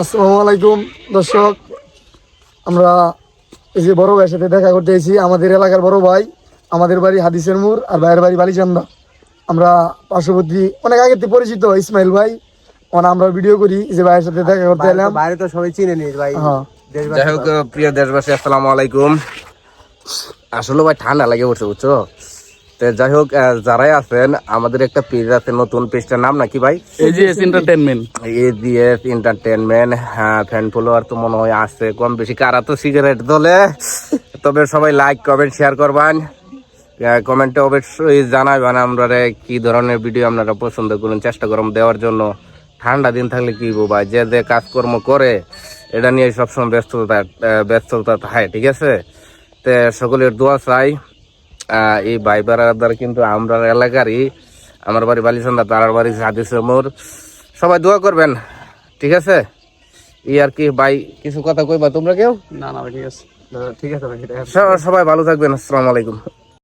আসসালামু আলাইকুম দর্শক। আমরা এই যে বড় ভাইয়ের সাথে দেখা করতে এসেছি আমাদের এলাকার বড় ভাই আমাদের বাড়ি হাদিসের মোড় আর ভাইয়ের বাড়ি বালিচান্দা। আমরা পার্শ্ববর্তী অনেক আগে থেকে পরিচিত ইসমাইল ভাই। মানে আমরা ভিডিও করি এই যে ভাইয়ের সাথে দেখা করতে এলাম। বাইরে তো সবাই চিনে নিস ভাই। হ্যাঁ। দেশবাসী যাই হোক প্রিয় দেশবাসী আসসালামু আলাইকুম। আসলে ভাই ঠান্ডা লাগে উঠছে বুঝছ? তো যাই হোক যারাই আছেন আমাদের একটা পেজ আছে নতুন পেজটার নাম নাকি ভাই? এজিএস এন্টারটেনমেন্ট এজিএস এন্টারটেনমেন্ট হ্যাঁ ফ্যান ফলোয়ার তো মনে হয় আছে কম বেশি। কারা তো সিগারেট দলে তবে সবাই লাইক কমেন্ট শেয়ার করবেন। কমেন্টে অবশ্যই জানাবেন আমরা কি ধরনের ভিডিও আপনারা পছন্দ করুন চেষ্টা করুন দেওয়ার জন্য। ঠান্ডা দিন থাকলে কি ভাই যে যে কাজকর্ম করে এটা নিয়ে সবসময় ব্যস্ততা ব্যস্ততা থাকে ঠিক আছে? তে সকলের দোয়া চাই। এই ভাই বারাদার কিন্তু আমরা এলাকারই আমার বাড়ি বালিচন্দা তারার বাড়ি হাদিস মোর সবাই দোয়া করবেন ঠিক আছে? ই আর কি ভাই কিছু কথা কইবা তোমরা কেউ? না না ঠিক আছে। ঠিক আছে সবাই ভালো থাকবেন আসসালামু আলাইকুম।